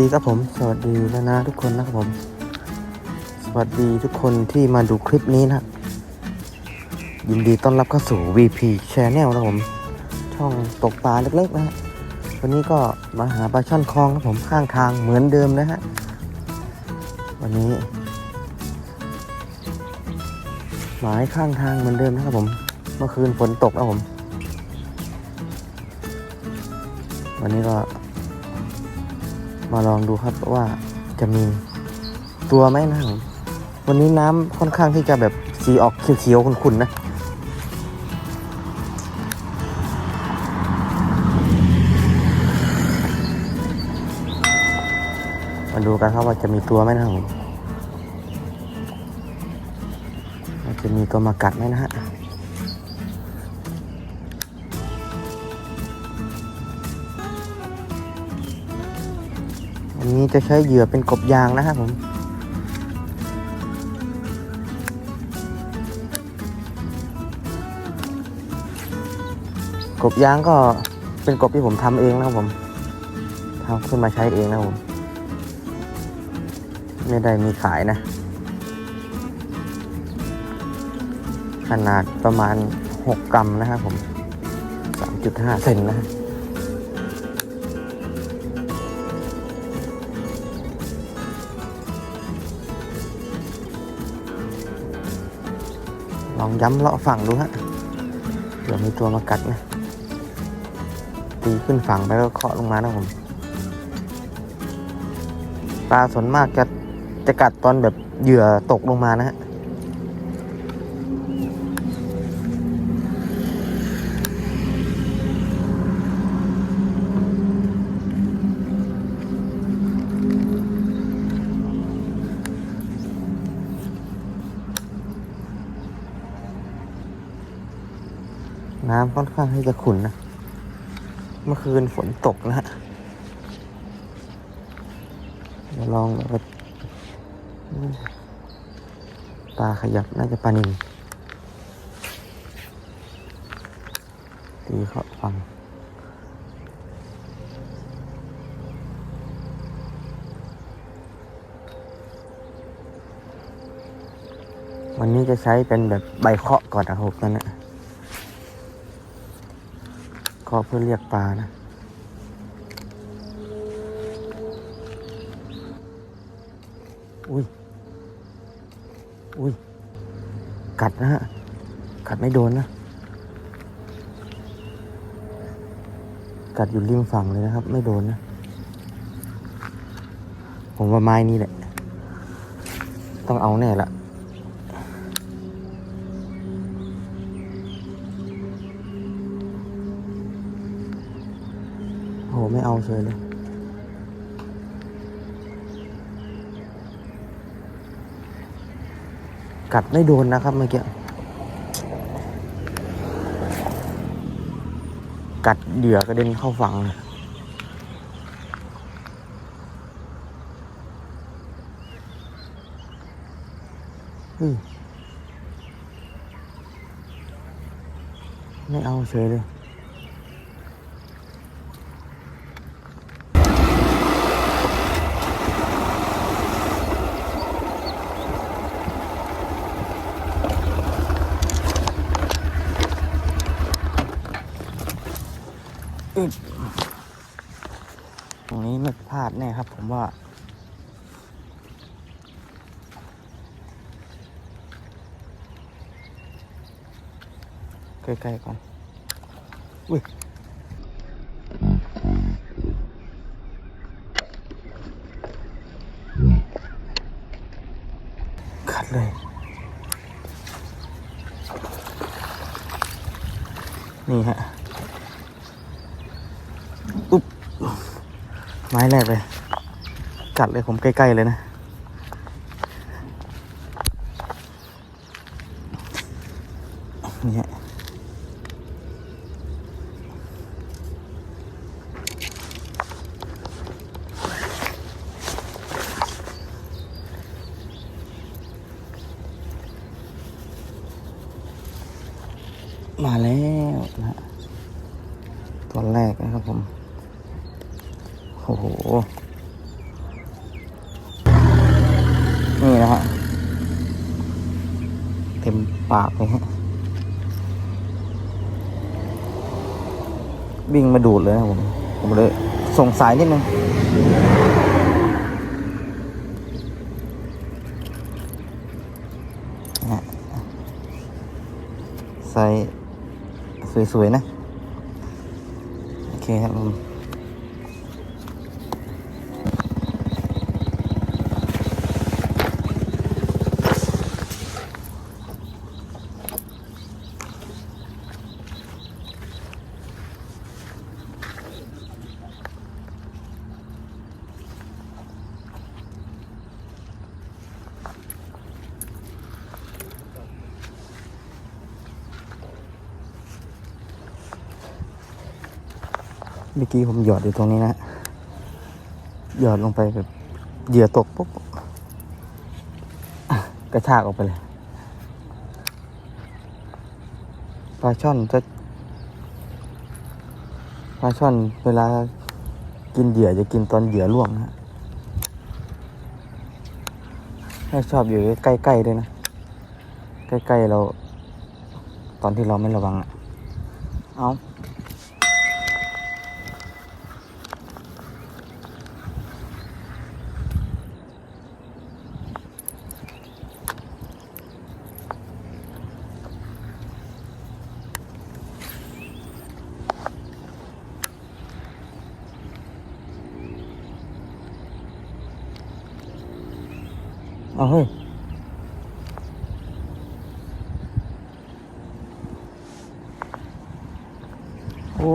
ดีครับผม สวัสดีนะนะทุกคนนะครับผม สวัสดีทุกคนที่มาดูคลิปนี้นะ ยินดีต้อนรับเข้าสู่ VP Channel นะครับผม ช่องตกปลาเล็กๆนะฮะวันนี้ก็มาหาปลาช่อนคลองครับผมข้างทางเหมือนเดิมนะฮะ วันนี้ หมายข้างทางเหมือนเดิมนะครับผม เมื่อคืนฝนตกนะครับผม วันนี้ก็ มาลองดูครับว่าจะมีตัวไหมนะผมวันนี้น้ำค่อนข้างที่จะแบบสีออกเขียวๆขุ่นๆนะมาดูกันครับว่าจะมีตัวไหมนะครับผมจะมีตัวมากัดไหมนะฮะ นี้จะใช้เหยื่อเป็นกบยางนะครับผมกบยางก็เป็นกบที่ผมทำเองนะครับผมทำขึ้นมาใช้เองนะครับผม ไม่ได้มีขายนะ ขนาดประมาณ 6 กรัมนะครับผม 3.5 เซนนะ องย้ำเลาะฝั่งดูฮะเผื่อมีตัวมากัดนะตีขึ้นฝั่งไปแล้วเคาะลงมานะผมปลาส่วนมากจะจะกัดตอนแบบเหยื่อตกลงมานะฮะ น้ำค่อนข้างที่จะขุ่นนะ เมื่อคืนฝนตกนะฮะเดี๋ยวลองแบบปลาขยับน่าจะปลานิลตีเขาฟังวันนี้จะใช้เป็นแบบใบเคาะก่อนนะครับนั่นนะ เคาะเพื่อเรียกปลานะ อุ้ย อุ้ย กัดนะฮะ กัดไม่โดนนะ กัดอยู่ริมฝั่งเลยนะครับ ไม่โดนนะ ผมว่าไม้นี่แหละ ต้องเอาแน่ละ เอาเฉยเลยกัดไม่โดนนะครับเมื่อกี้ กัดเหยื่อกระเด็นเข้าฝั่งเลยเฮ้ยไม่เอาเฉยเลย อึดตรงนี้ไม่พลาด แน่ครับผมว่า ใกล้ๆก่อน อุ้ยขัดเลยนี่ฮะ อุ๊บ ไม้แรกเลย กัดเลยผมใกล้ๆเลยนะนี่มาแล้วนะฮะตัวแรกนะครับผม โอ้โห นี่นะฮะ เต็มปากเลยฮะ วิ่งมาดูดเลยนะผม ผมเลยสงสัยนิดนึงใส่สวยๆนะ โอเคครับผม เมื่อกี้ผมหยอดอยู่ตรงนี้นะ หยอดลงไปแบบเหยื่อตกปุ๊บกระชากออกไปเลยปลาช่อนจะปลาช่อนเวลากินเหยื่อจะกินตอนเหยื่อล่วงนะฮะถ้ชอบอยู่ใกล้ๆด้วยนะ ใกล้ๆเรา ตอนที่เราไม่ระวังอะเอา เอาเฮ้ยโอ้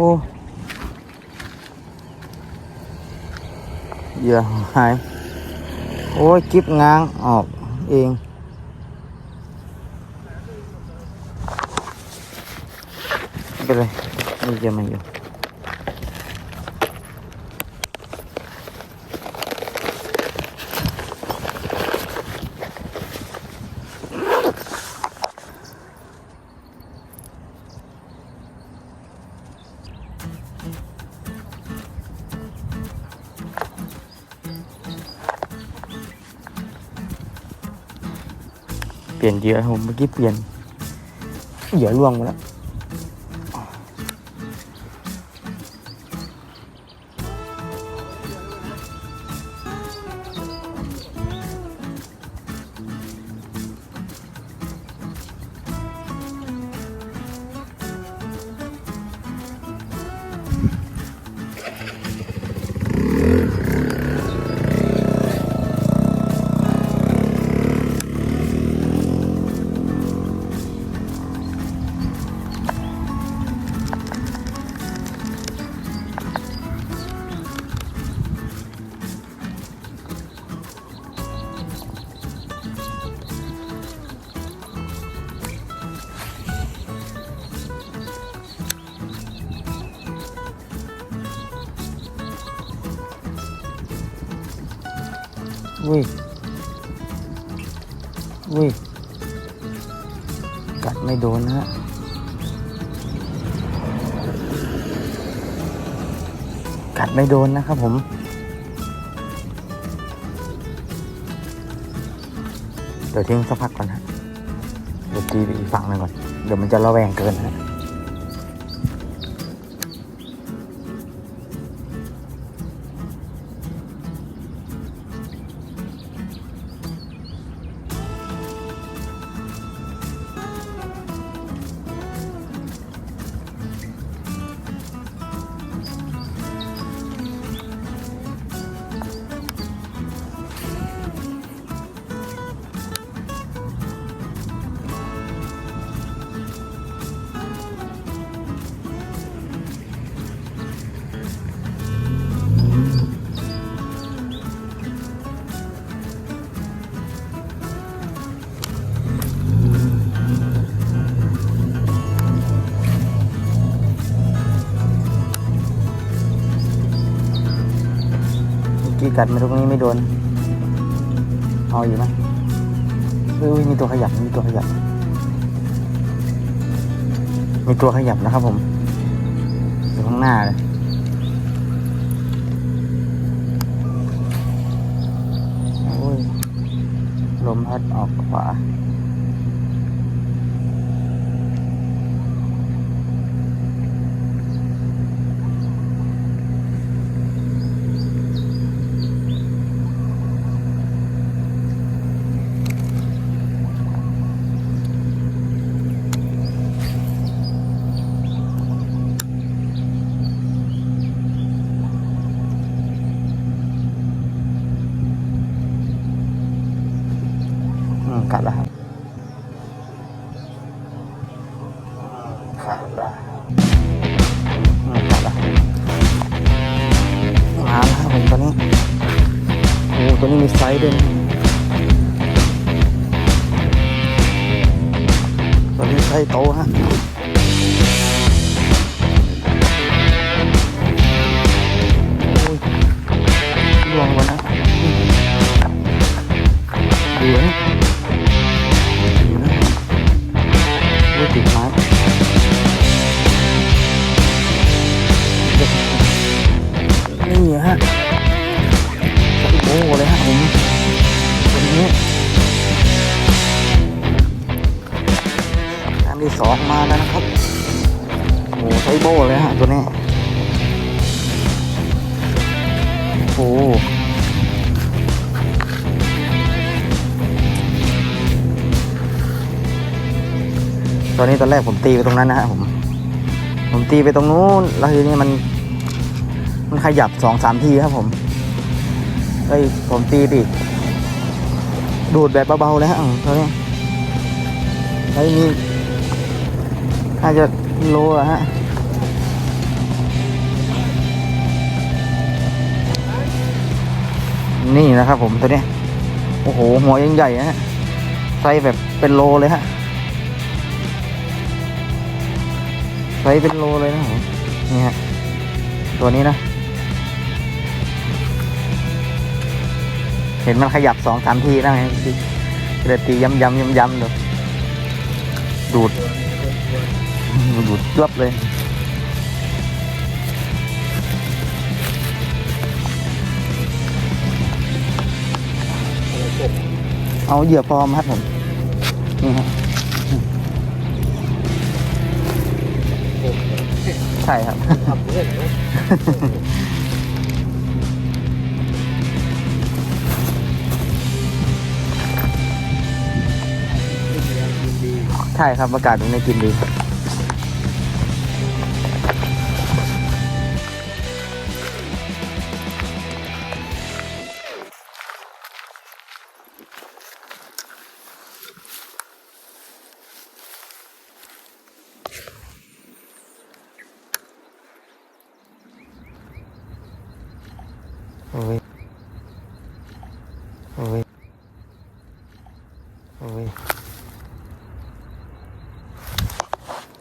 เหยื่อหาย เองไม่เป็นไรมีเยอะมันอยู่เปลี่ยนเหยื่อครับผมเมื่อกี้เปลี่ยนเหยื่อล่วงมาแล้ว อุ้ยอุ้ยกัดไม่โดนนะฮะกัดไม่โดนนะครับผมเดี๋ยวทิ้งสักพักก่อนฮะเดี๋ยวจีไปอีกฝั่งหนึ่งก่อน เดี๋ยวมันจะระแวงเกินฮะ กัดมาตรงนี้ไม่โดน เอาอยู่ไหมเฮ้ยมีตัวขยับ มีตัวขยับ มีตัวขยับนะครับผมอยู่ข้างหน้าเลยโอ้ยลมพัดออกขวา อืมกัดแล้วครั บกัดแล้วมกัดแล้วมาแล้วครับผมตัวนี้โอ้ตัวนี้มีไซส์ด้วยนตัวนี้ไซส์โตฮะ ที่สองมาแล้วนะครับโอ้โหไซโบเลยฮะตัวนี้โอ้โหตอนนี้ตอนแรกผมตีไปตรงนั้นนะฮะผม ผมตีไปตรงนู้น แล้วทีนี้มัน มันขยับสองสามทีครับผมเฮ้ยผมตีปอีกดูดแบบเบาๆเลยฮะตอนนี้ไอ้นี่ น่าจะโลอะฮะนี่นะครับผมตัวนี้โอ้โห หัวยังใหญ่นะฮะไซส์แบบเป็นโลเลยฮะไซส์เป็นโลเลยนะผมนี่ฮะตัวนี้นะ เห็นมันขยับสองสามทีนะไงกระตีย้ำย้ำย้ำย้ำดูดูด ดูดยวบเลยเอาเหยื่อปลอมครับผม นี่ฮะใช่ครับใช่ครับอากาศตรงนี้กินดี โอ้ยโอ้ยโอ้ย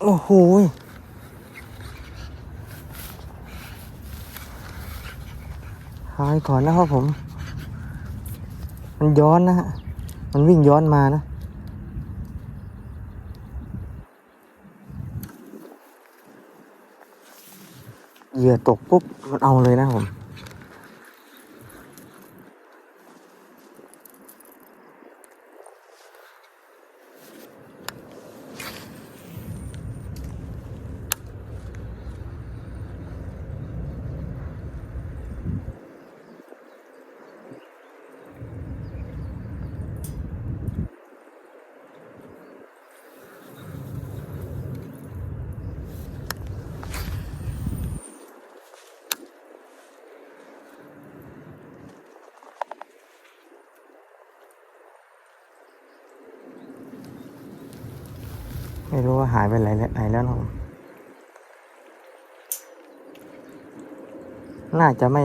โอ้โหหายก่อนนะครับผม มันย้อนนะฮะ มันวิ่งย้อนมานะเหยื่อตกปุ๊บ มันเอาเลยนะผม ไม่รู้ว่าหายไปไหนแล้วไหนแล้วนะผมน่าจะไม่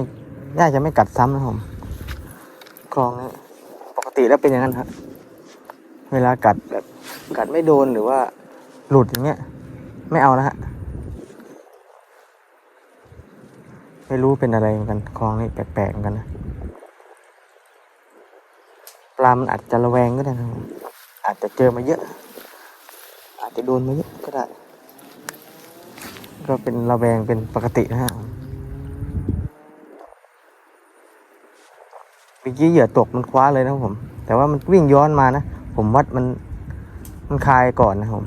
น่าจะไม่กัดซ้ำนะผมคลองนี้ปกติแล้วเป็นอย่างนั้นครับเวลากัดแบบกัดไม่โดนหรือว่า หลุดอย่างเงี้ย ไม่เอานะฮะ ไม่รู้เป็นอะไรเหมือนกันคลองนี้แปลกๆเหมือนกันนะปลามันอาจจะระแวงก็ได้นะครับอาจจะเจอมาเยอะ อาจจะโดนมาเยอะก็ได้ ก็เป็นระแวงเป็นปกตินะฮะเมื่อกี้เหยื่อตกมันคว้าเลยนะผม แต่ว่ามันวิ่งย้อนมานะ ผมวัดมันมันคลายก่อนนะครับผม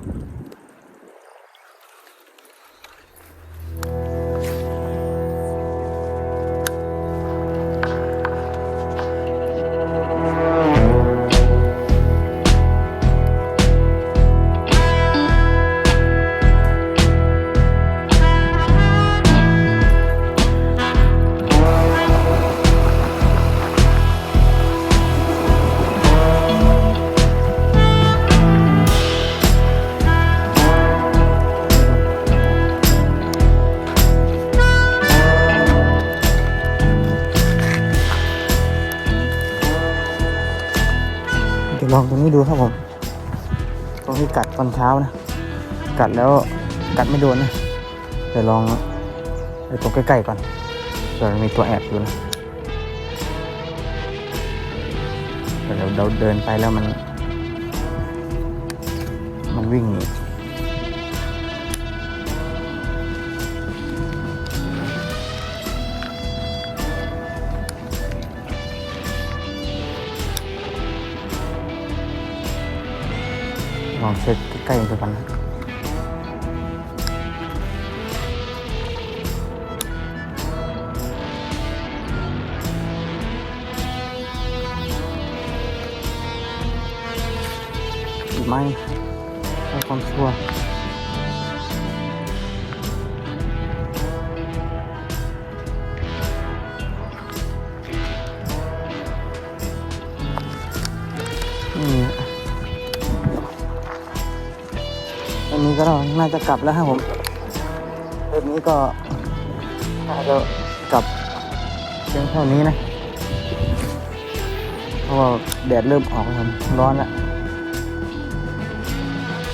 ให้ดูครับผมตรงที่กัดตอนเช้านะ กัดแล้วกัดไม่โดนนะเดี๋ยวลองไปตรงใกล้ๆก่อนเดี๋ยวมีตัวแอบอยู่นะเดี๋ยวเราเดินไปแล้วมัน มันวิ่งหนี องเช็คใกล้ๆดูกันนะอีกไหมให้ความชัวร์นี่อัน ก็น่าจะกลับแล้วครับผมเรื่องนี้ก็น่าจะกลับเพียงเท่านี้นะเพราะว่าแดดเริ่มออกแล้วครับร้อนแล้ว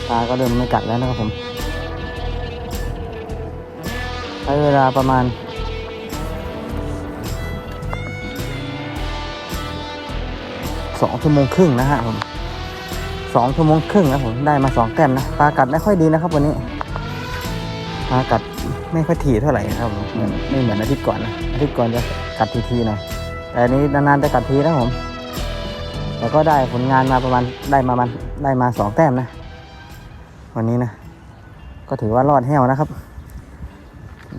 ตาก็เริ่มไม่กัดแล้วนะครับผมใช้เวลาประมาณสองชั่วโมงครึ่งนะฮะผม สองชั่วโมงครึ่งนะผมได้มาสองแต้มนะปลากัดไม่ค่อยดีนะครับ วันนี้ปลากัดไม่ค่อยถี่เท่าไหร่นะครับผมเหมือนไม่เหมือนอาทิตย์ก่อนนะอาทิตย์ก่อนจะกัดทีๆหน่อยแต่อันนี้นานๆจะกัดทีนะผมแต่ก็ได้ผลงานมาประมาณได้มามันได้มาสองแต้มนะ วันนี้นะ ก็ถือว่ารอดแห้วนะครับ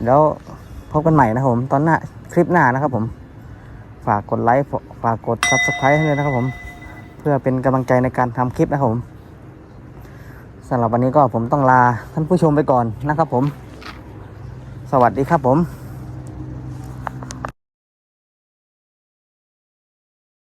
แล้วพบกันใหม่นะครับผม ตอนหน้าคลิปหน้านะครับผม ฝากกดไลค์ฝากกด subscribe ให้ด้วยนะครับผม พื่อเป็นกำลังใจในการทำคลิปนะครับผมสำหรับวันนี้ก็ผมต้องลาท่านผู้ชมไปก่อนนะครับผม สวัสดีครับผม